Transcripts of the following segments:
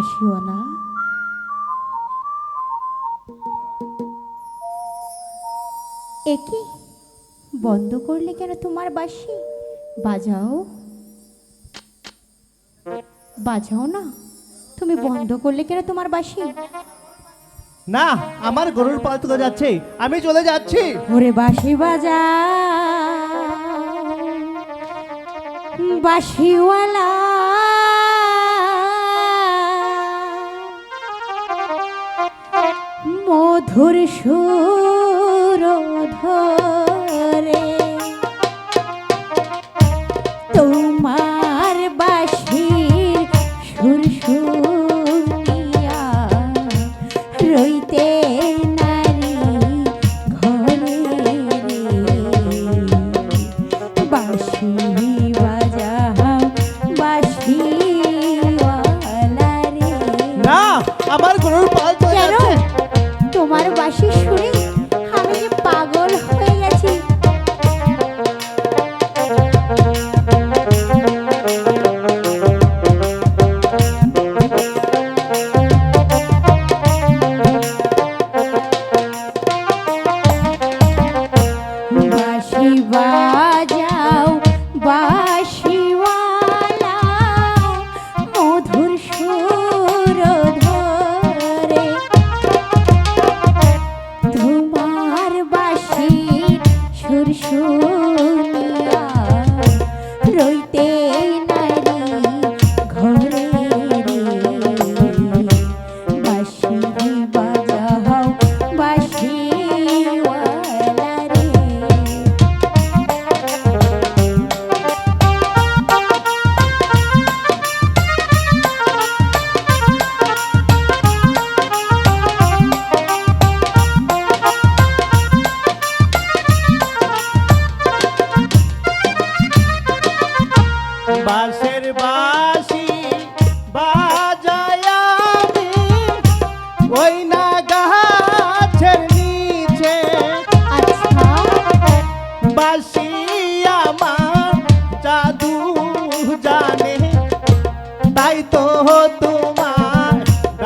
বাসিওয়ালা একি বন্ধ করলে কেন তোমার বাঁশি? বাজাও। বাজাও না তুমি বন্ধ করলে কেন তোমার বাসি না আমার গরুর পাল তুলে যাচ্ছে আমি চলে যাচ্ছি। ওরে বাঁশি বাজা। বাঁশিওয়ালা। মধুর সুর ধরে। তোমার বাঁশির সুর শুনিয়া রইতে নারী ঘরে বাঁশি বাজাও বাঁশি রে। না, আমার গরুর পাল চলে কেন সুর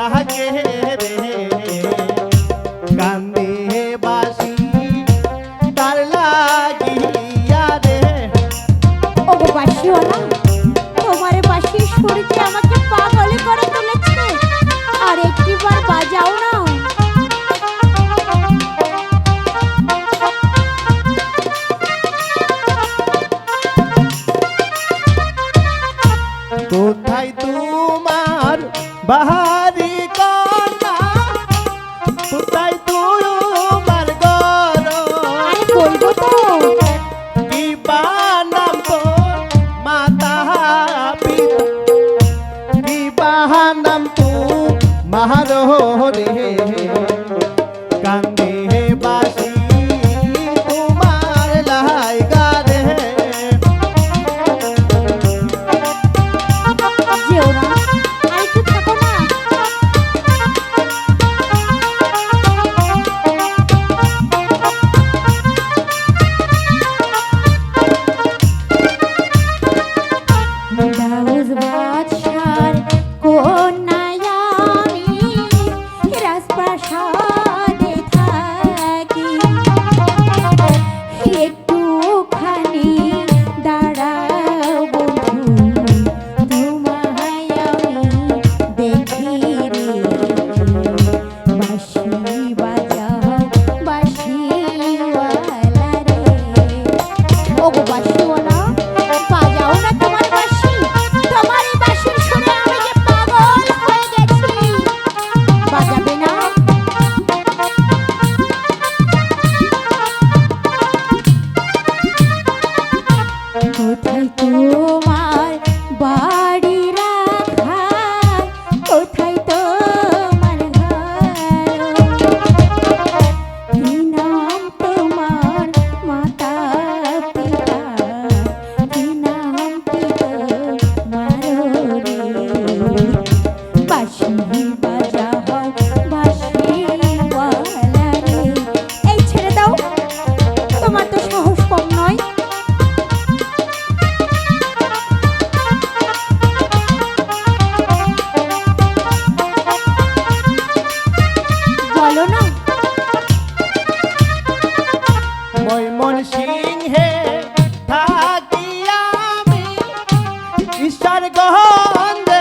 ডাকে রে কান্দে বাঁশি তার লাগিয়া রে ওগো বাঁশিওয়ালা তোমার বাঁশির সুর যে আমাকে পাগল করে তুলেছে। আর একটিবার বাজাও না। কোথায় তোমার বাহারি মাহারো let it go on.